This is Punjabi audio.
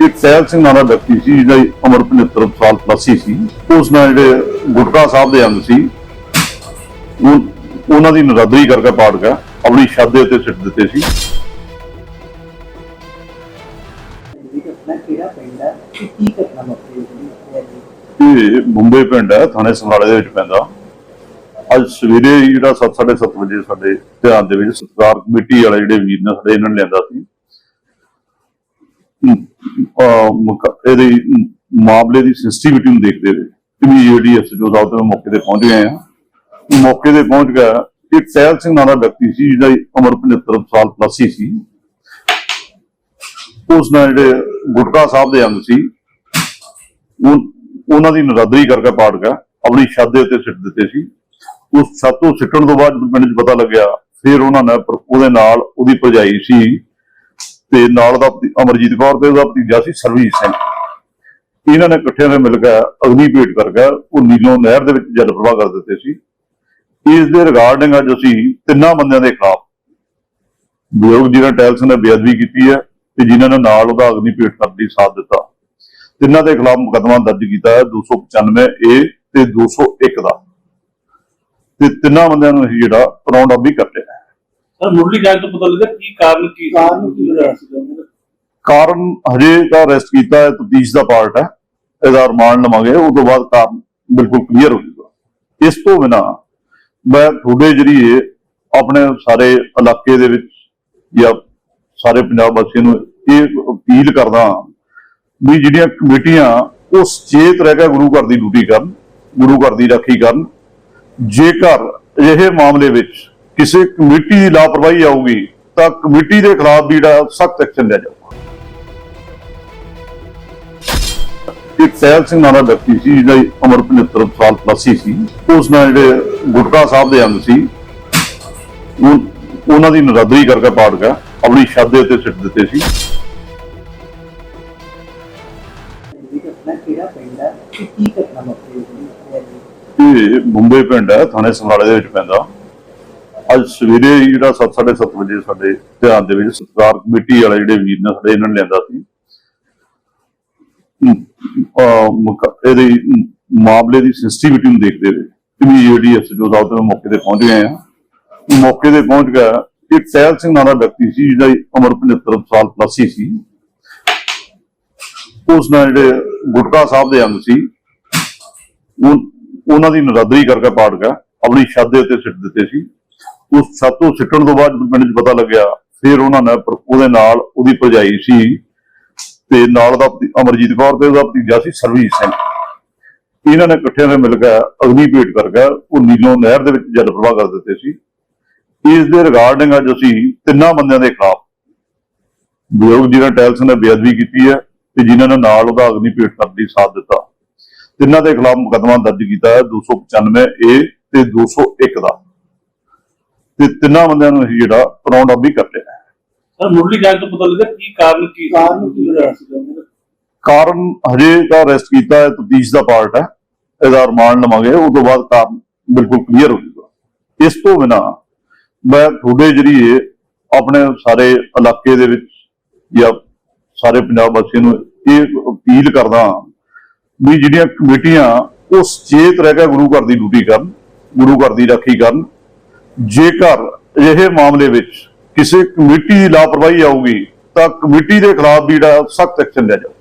ਇੱਕ ਸਹਿਲ ਸਿੰਘ ਨਾਮ ਦਾ ਵਿਅਕਤੀ ਸੀ, ਜਿਹਦਾ ਉਮਰ 75 ਸਾਲ ਪਲੱਸ ਹੀ ਸੀ। ਉਸ ਨਾਲ ਜਿਹੜੇ ਗੁਟਕਾ ਸਾਹਿਬ ਦੇ ਅੰਗ ਸੀ ਉਹਨਾਂ ਦੀ ਨਰਾਦਰੀ ਕਰਕੇ ਪਾੜ ਗਿਆ, ਆਪਣੀ ਛੱਤ ਦੇ ਉੱਤੇ ਸਿੱਟ ਦਿੱਤੇ ਸੀ। ਇਹ ਘਟਨਾ ਪਿੰਡ ਹੈ ਮੁੰਬਈ ਪਿੰਡ ਹੈ, ਥਾਣੇ ਸਮਰਾਲੇ ਦੇ ਵਿੱਚ ਪੈਂਦਾ। ਅੱਜ ਸਵੇਰੇ ਹੀ ਜਿਹੜਾ 7:30 ਵਜੇ ਸਾਡੇ ਧਿਆਨ ਦੇ ਵਿੱਚ ਸਤਕਾਰ ਕਮੇਟੀ ਵਾਲੇ ਜਿਹੜੇ ਵੀਰ ਨੇ, ਸਾਡੇ ਇਹਨਾਂ ਨੇ ਲਿਆਂਦਾ ਸੀ। ਇਹਦੀ ਮਾਮਲੇ ਦੀ ਸੈਂਸਿਟੀਵਿਟੀ ਨੂੰ ਦੇਖਦੇ ਹੋਏ ਇਮੀਡੀਏਟਲੀ ਐਸਡੀਓ ਸਾਹਿਬ ਤੇ ਮੌਕੇ ਤੇ ਪਹੁੰਚ ਗਏ ਆ ਮੌਕੇ ਤੇ ਪਹੁੰਚ ਗਿਆ ਇੱਕ ਸਹਿਲ ਸਿੰਘ ਨਾਮ ਦਾ ਵਿਅਕਤੀ ਸੀ, ਜਿਹਦਾ ਉਮਰ 75 ਸਾਲ ਪਲੱਸ ਹੀ ਸੀ। ਉਸ ਨਾਲ ਜਿਹੜੇ ਗੁਟਕਾ ਸਾਹਿਬ ਦੇ ਅੰਗ ਸੀ ਉਹਨਾਂ ਦੀ ਨਰਾਦਰੀ ਕਰਕੇ ਪਾੜ ਗਿਆ, ਆਪਣੀ ਛੱਤ ਦੇ ਉੱਤੇ ਸਿੱਟ ਦਿੱਤੇ ਸੀ। ਉਸ ਛੱਤ ਤੋਂ ਸਿੱਟਣ ਤੋਂ ਬਾਅਦ ਜਦੋਂ ਪਿੰਡ 'ਚ ਪਤਾ ਲੱਗਿਆ, ਫਿਰ ਉਹਨਾਂ ਨੇ ਉਹਦੇ ਨਾਲ ਉਹਦੀ ਭਰਜਾਈ ਸੀ। ਤੇ ਨਾਲ ਦਾ ਅਮਰਜੀਤ ਕੌਰ ਤੇ ਉਹਦਾ ਭਤੀਜਾ ਸੀ ਸਰਵੀਰ ਸਿੰਘ। ਇਹਨਾਂ ਨੇ ਇਕੱਠਿਆਂ ਨੇ ਮਿਲ ਕੇ ਅਗਨੀ ਭੇਟ ਕਰਕੇ ਉਹ ਨੀਲੋਂ ਨਹਿਰ ਦੇ ਵਿੱਚ ਜਲ ਪ੍ਰਵਾਹ ਕਰ ਦਿੱਤੇ ਸੀ। ਇਸ ਦੇ ਰਿਗਾਰਡਿੰਗ ਅੱਜ ਅਸੀਂ ਤਿੰਨਾਂ ਬੰਦਿਆਂ ਦੇ ਖਿਲਾਫ ਬਜ਼ੁਰਗ ਜਿਹਨਾਂ ਟੈਲਸ ਨੇ ਬੇਅਦਬੀ ਕੀਤੀ ਹੈ ਤੇ ਜਿਨ੍ਹਾਂ ਨੇ ਨਾਲ ਉਹਦਾ ਅਗਨੀ ਭੇਟ ਕਰਨ ਦੀ ਸਾਥ ਦਿੱਤਾ। ਤਿੰਨਾਂ ਦੇ ਖਿਲਾਫ ਮੁਕੱਦਮਾ ਦਰਜ ਕੀਤਾ ਹੈ 295 ਏ ਤੇ 201 ਦਾ। ਤੇ ਤਿੰਨਾਂ ਬੰਦਿਆਂ ਨੂੰ ਅਸੀਂ ਜਿਹੜਾ ਰਾਉਂਡ ਅਪ ਵੀ ਕਰ ਲਿਆ ਸਰ ਮੁੱਢਲੀ ਜਾਂਚ ਤੋਂ ਪਤਾ ਲੱਗਾ ਕੀ ਕਾਰਨ ਕੀ? ਕਾਰਨ ਕੀ ਹੋਇਆ ਸੀ? ਕਾਰਨ ਹਜੇ ਦਾ ਅਰੈਸਟ ਕੀਤਾ ਹੈ ਤਫਤੀਸ਼ ਦਾ ਪਾਰਟ ਹੈ ਇਹਦਾ ਰਿਮਾਂਡ ਲਵਾਂਗੇ ਉਸ ਤੋਂ ਬਾਅਦ ਕਾਰਨ ਬਿਲਕੁਲ ਕਲੀਅਰ ਹੋ ਜਾਊਗਾ ਇਸ ਤੋਂ ਬਿਨਾ ਮੈਂ ਤੁਹਾਡੇ ਜਰੀਏ ਆਪਣੇ ਸਾਰੇ ਇਲਾਕੇ ਦੇ ਵਿੱਚ ਜਾਂ ਸਾਰੇ ਪੰਜਾਬ ਵਾਸੀਆਂ ਨੂੰ ਇਹ ਅਪੀਲ ਕਰਦਾ ਵੀ ਜਿਹੜੀਆਂ ਕਮੇਟੀਆਂ ਉਹ ਸੁਚੇਤ ਰਹਿ ਕੇ ਗੁਰੂ ਘਰ ਦੀ ਡਿਊਟੀ ਕਰਨ ਗੁਰੂ ਘਰ ਦੀ ਰਾਖੀ ਕਰਨ ਜੇਕਰ ਅਜਿਹੇ ਮਾਮਲੇ ਵਿੱਚ ਕਿਸੇ ਕਮੇਟੀ ਦੀ ਲਾਪਰਵਾਹੀ ਆਊਗੀ, ਤਾਂ ਕਮੇਟੀ ਦੇ ਖਿਲਾਫ ਵੀ ਜਿਹੜਾ ਸਖਤ ਐਕਸ਼ਨ ਲਿਆ ਜਾਊਗਾ। ਇੱਕ ਸਹਿਲ ਸਿੰਘ ਨਾਮ ਦਾ ਵਿਅਕਤੀ ਸੀ, ਜਿਹਦਾ ਉਮਰ 75 ਸਾਲ ਪਲੱਸ ਹੀ ਸੀ। ਉਸ ਨਾਲ ਜਿਹੜੇ ਗੁਟਕਾ ਸਾਹਿਬ ਦੇ ਅੰਗ ਸੀ ਉਹਨਾਂ ਦੀ ਨਰਾਦਰੀ ਕਰਕੇ ਪਾੜ ਗਿਆ, ਆਪਣੀ ਛੱਤ ਦੇ ਉੱਤੇ ਸਿੱਟ ਦਿੱਤੇ ਸੀ। ਇਹ ਪਿੰਡ ਹੈ ਇਹ ਮੁੰਬਈ ਪਿੰਡ ਹੈ, ਥਾਣੇ ਸਮਰਾਲੇ ਦੇ ਵਿੱਚ ਪੈਂਦਾ। ਅੱਜ ਸਵੇਰੇ ਜਿਹੜਾ 7:30 ਵਜੇ ਸਾਡੇ ਧਿਆਨ ਦੇ ਵਿੱਚ ਸਤਕਾਰ ਕਮੇਟੀ ਵਾਲੇ ਜਿਹੜੇ ਵੀਰ ਨੇ ਸਾਡੇ ਇਹਨਾਂ ਨੇ ਲਿਆਂਦਾ ਸੀ। ਅਮ, ਮਾਮਲੇ ਦੀ ਸੈਂਸਿਟੀਵਿਟੀ ਨੂੰ ਦੇਖਦੇ ਹੋਏ ਇਮੀਡੀਏਟਲੀ ਐਸਡੀਓ ਸਾਹਿਬ ਤੇ ਮੌਕੇ ਤੇ ਪਹੁੰਚ ਗਏ ਆ। ਮੌਕੇ ਤੇ ਪਹੁੰਚ ਗਿਆ ਇੱਕ ਸਹਿਲ ਸਿੰਘ ਨਾਮ ਦਾ ਵਿਅਕਤੀ ਸੀ ਜਿਹਦਾ ਉਮਰ 75 ਸਾਲ ਪਲੱਸ ਹੀ ਸੀ। ਉਸ ਨਾਲ ਜਿਹੜੇ ਗੁਟਕਾ ਸਾਹਿਬ ਦੇ ਅੰਗ ਸੀ ਉਹਨਾਂ ਦੀ ਨਰਾਦਰੀ ਕਰਕੇ ਪਾੜ ਗਿਆ ਆਪਣੀ ਛੱਤ ਦੇ ਉੱਤੇ ਸਿੱਟ ਦਿੱਤੇ ਸੀ। ਉਸ ਛੱਤ ਤੋਂ ਸਿੱਟਣ ਤੋਂ ਬਾਅਦ ਪਿੰਡ 'ਚ ਪਤਾ ਲੱਗਿਆ, ਫਿਰ ਉਹਨਾਂ ਨੇ ਉਹਦੇ ਨਾਲ ਉਹਦੀ ਭਰਜਾਈ ਸੀ ਤੇ ਨਾਲ ਦਾ ਅਮਰਜੀਤ ਕੌਰ ਤੇ ਉਹਦਾ ਭਤੀਜਾ ਸੀ ਸਰਵੀਰ ਸਿੰਘ। ਇਹਨਾਂ ਨੇ ਇਕੱਠਿਆਂ ਨੇ ਮਿਲ ਕੇ ਅਗਨੀ ਭੇਟ ਕਰਕੇ ਉਹ ਨੀਲੋਂ ਨਹਿਰ ਦੇ ਵਿੱਚ ਜਲ ਪ੍ਰਵਾਹ ਕਰ ਦਿੱਤੇ ਸੀ। ਇਸ ਦੇ ਰਿਗਾਰਡਿੰਗ ਅੱਜ ਅਸੀਂ ਤਿੰਨਾਂ ਬੰਦਿਆਂ ਦੇ ਖਿਲਾਫ ਬਜ਼ੁਰਗ ਜਿਹਨਾਂ ਟੈਲਸ ਨੇ ਬੇਅਦਬੀ ਕੀਤੀ ਹੈ ਤੇ ਜਿਨ੍ਹਾਂ ਨੇ ਨਾਲ ਉਹਦਾ ਅਗਨੀ ਭੇਟ ਕਰਨ ਦੀ ਸਾਥ ਦਿੱਤਾ। ਤਿੰਨਾਂ ਦੇ ਖਿਲਾਫ ਮੁਕੱਦਮਾ ਦਰਜ ਕੀਤਾ ਹੈ 295 ਏ ਤੇ 201 ਦਾ। ਤੇ ਤਿੰਨਾਂ ਬੰਦਿਆਂ ਨੂੰ ਅਸੀਂ ਜਿਹੜਾ ਰਾਉਂਡ ਅਪ ਵੀ ਕਰ ਲਿਆ। ਸਰ ਮੁੱਢਲੀ ਜਾਂਚ ਤੋਂ ਪਤਾ ਲੱਗਾ ਕੀ ਕਾਰਨ ਕੀ ਹੋਇਆ? ਕਾਰਨ ਹਜੇ ਦਾ ਅਰੈਸਟ ਕੀਤਾ ਹੈ ਤਫਤੀਸ਼ ਦਾ ਪਾਰਟ ਹੈ ਇਹਦਾ ਰਿਮਾਂਡ ਲਵਾਂਗੇ ਉਸ ਤੋਂ ਬਾਅਦ ਕਾਰਨ ਬਿਲਕੁਲ ਕਲੀਅਰ ਹੋ ਜਾਊਗਾ ਇਸ ਤੋਂ ਬਿਨਾ ਮੈਂ ਤੁਹਾਡੇ ਜਰੀਏ ਆਪਣੇ ਸਾਰੇ ਇਲਾਕੇ ਦੇ ਵਿੱਚ ਜਾਂ ਸਾਰੇ ਪੰਜਾਬ ਵਾਸੀਆਂ ਨੂੰ ਇਹ ਅਪੀਲ ਕਰਦਾ ਵੀ ਜਿਹੜੀਆਂ ਕਮੇਟੀਆਂ ਉਹ ਸੁਚੇਤ ਰਹਿ ਕੇ ਗੁਰੂ ਘਰ ਦੀ ਡਿਊਟੀ ਕਰਨ ਗੁਰੂ ਘਰ ਦੀ ਰਾਖੀ ਕਰਨ ਜੇਕਰ ਅਜਿਹੇ ਮਾਮਲੇ ਵਿੱਚ ਕਿਸੇ ਕਮੇਟੀ ਦੀ ਲਾਪਰਵਾਹੀ ਆਊਗੀ, ਤਾਂ ਕਮੇਟੀ ਦੇ ਖਿਲਾਫ ਵੀ ਜਿਹੜਾ ਸਖਤ ਐਕਸ਼ਨ ਲਿਆ ਜਾਊਗਾ।